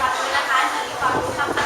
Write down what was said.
ความรู้นะคะหนีความรู้คำ